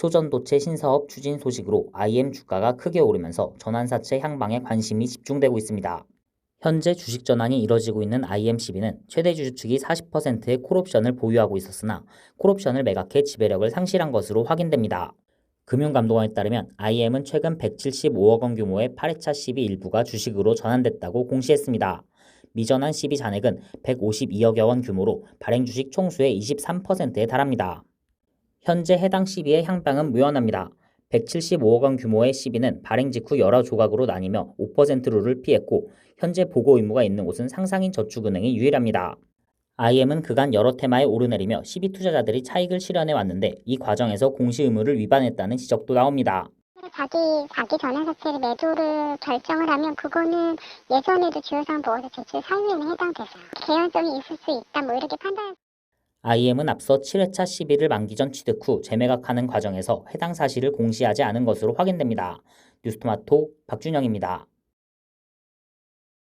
초전도체 신사업 추진 소식으로 IM 주가가 크게 오르면서 전환사채 향방에 관심이 집중되고 있습니다. 현재 주식 전환이 이뤄지고 있는 IM12는 최대 주주 측이 40%의 콜옵션을 보유하고 있었으나 콜옵션을 매각해 지배력을 상실한 것으로 확인됩니다. 금융감독원에 따르면 IM은 최근 175억 원 규모의 8회차 12 일부가 주식으로 전환됐다고 공시했습니다. 미전환 12 잔액은 152억여 원 규모로 발행 주식 총수의 23%에 달합니다. 현재 해당 시비의 향방은 무연합니다. 175억 원 규모의 시비는 발행 직후 여러 조각으로 나뉘며 5%룰을 피했고 현재 보고 의무가 있는 곳은 상상인 저축은행이 유일합니다. IM은 그간 여러 테마에 오르내리며 시비 투자자들이 차익을 실현해 왔는데 이 과정에서 공시 의무를 위반했다는 지적도 나옵니다. 자기 자기 전환 사채를 매도를 결정을 하면 그거는 예전에도 주요사항 보고서 제출 사유에는 해당돼서요. 개연성이 있을 수 있다 뭐 이렇게 판단. IM은 앞서 7회차 시비를 만기 전 취득 후 재매각하는 과정에서 해당 사실을 공시하지 않은 것으로 확인됩니다. 뉴스토마토 박준영입니다.